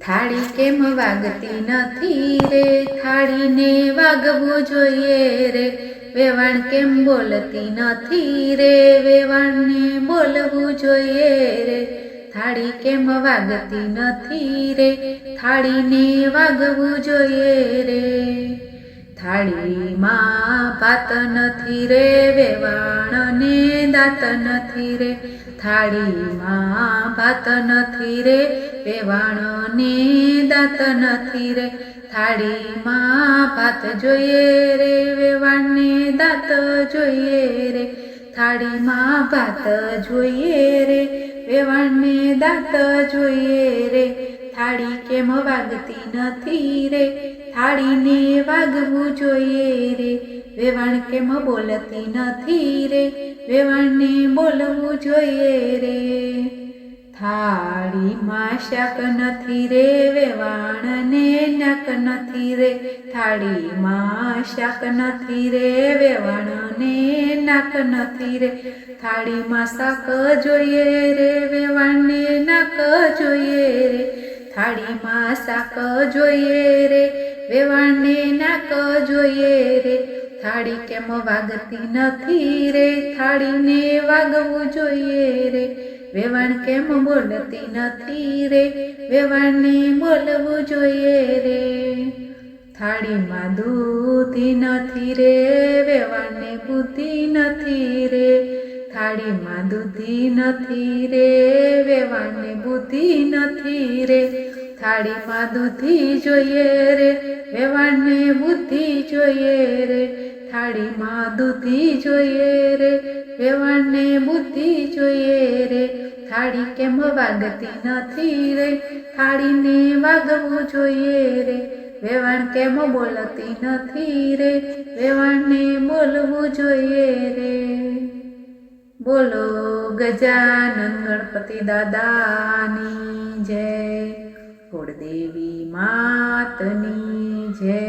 થાળી કેમ વાગતી નથી રે? થાળીને વાગવું જોઈએ રે. વેવાણ કેમ બોલતી નથી રે? વેવાણને બોલવું જોઈએ રે. થાળી કેમ વાગતી નથી રે? થાળીને વાગવું જોઈએ રે. થાળીમાં ભાત નથી રે, વેવાણને દાંત નથી રે. થાળીમાં ભાત નથી રે વેવાણને દાંત નથી રે. થાળીમાં ભાત જોઈએ રે વેવાણને દાંત જોઈએ રે. થાળીમાં ભાત જોઈએ રે વેવાણને દાંત જોઈએ રે. થાળી કેમ વાગતી નથી રે, થાળીને વાગવું જોઈએ રે. વેવાણ કેમ બોલતી નથી રે? વેવાણને બોલવું જોઈએ રે. થાળીમાં શાક નથી રે, વેવાણને નાક નથી રે. થાળીમાં શાક નથી રે, વેવાણને નાક નથી રે. થાળીમાં શાક જોઈએ રે, વેવાણને નાક જોઈએ રે. થાળીમાં શાક જોઈએ રે, વેવાણને નાક જોઈએ રે. થાળી કેમ વાગતી નથી રે? થાળીને વાગવું જોઈએ રે. વેવાણ કેમ બોલતી નથી રે? વેવાણને બોલવું જોઈએ રે. થાળીમાં દૂધી નથી રે, વેવાણને બુદ્ધિ નથી રે. થાળીમાં દૂધી નથી રે, વેવાણને બુદ્ધિ નથી રે. થાળીમાં દૂધી જોઈએ રે. વેવાણને બુદ્ધિ જોઈએ રે, થાળીમાં દૂધી જોઈએ રે. વેવાણને બુદ્ધિ જોઈએ રે, થાળી કેમ વાગતી નથી રે. થાળીને વાગવું જોઈએ રે, વેવાણ કેમ બોલતી નથી રે. વેવાણને બોલવું જોઈએ રે. બોલો ગજાનન ગણપતિ દાદાની જય. કુળદેવી માતની જય